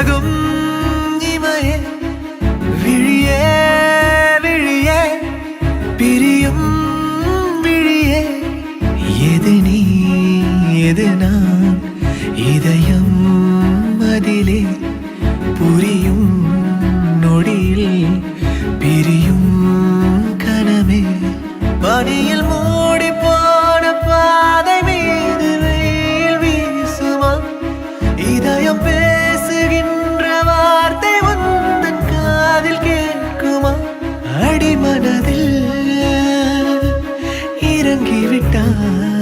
விலகும் இமையே விழியே விழியே பிரியும் விழியே எது நீ எது நான் இதயம் அதிலே புரியும் நொடியில் பிரியும் கனமே பணியில் மூடி போன பாதை மீது வெயில் வீசுமா இதயம் பே தொடங்கிவிட்டான்